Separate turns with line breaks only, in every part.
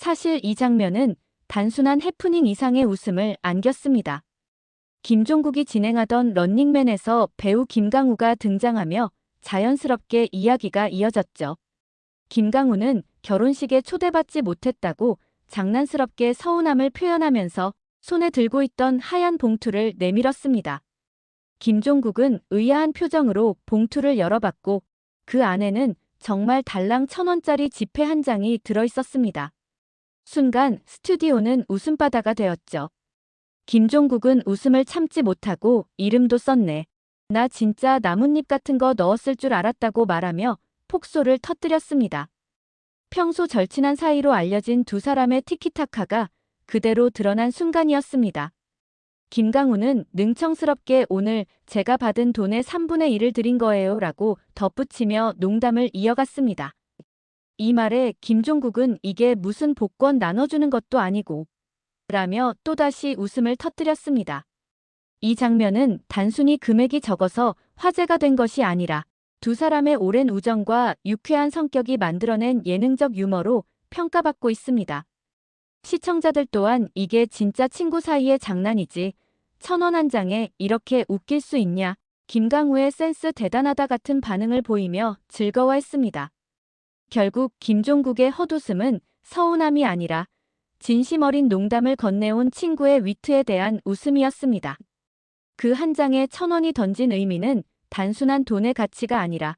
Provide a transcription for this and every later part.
사실 이 장면은 단순한 해프닝 이상의 웃음을 안겼습니다. 김종국이 진행하던 런닝맨에서 배우 김강우가 등장하며 자연스럽게 이야기가 이어졌죠. 김강우는 결혼식에 초대받지 못했다고 장난스럽게 서운함을 표현하면서 손에 들고 있던 하얀 봉투를 내밀었습니다. 김종국은 의아한 표정으로 봉투를 열어봤고 그 안에는 정말 달랑 천 원짜리 지폐 한 장이 들어있었습니다. 순간 스튜디오는 웃음바다가 되었죠. 김종국은 웃음을 참지 못하고 이름도 썼네. 나 진짜 나뭇잎 같은 거 넣었을 줄 알았다고 말하며 폭소를 터뜨렸습니다. 평소 절친한 사이로 알려진 두 사람의 티키타카가 그대로 드러난 순간이었습니다. 김강우는 능청스럽게 오늘 제가 받은 돈의 3분의 1을 드린 거예요 라고 덧붙이며 농담을 이어갔습니다. 이 말에 김종국은 이게 무슨 복권 나눠주는 것도 아니고 라며 또다시 웃음을 터뜨렸습니다. 이 장면은 단순히 금액이 적어서 화제가 된 것이 아니라 두 사람의 오랜 우정과 유쾌한 성격이 만들어낸 예능적 유머로 평가받고 있습니다. 시청자들 또한 이게 진짜 친구 사이의 장난이지. 천 원 한 장에 이렇게 웃길 수 있냐. 김강우의 센스 대단하다 같은 반응을 보이며 즐거워했습니다. 결국 김종국의 헛웃음은 서운함이 아니라 진심 어린 농담을 건네온 친구의 위트에 대한 웃음이었습니다. 그 한 장에 천 원이 던진 의미는 단순한 돈의 가치가 아니라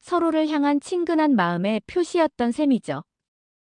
서로를 향한 친근한 마음의 표시였던 셈이죠.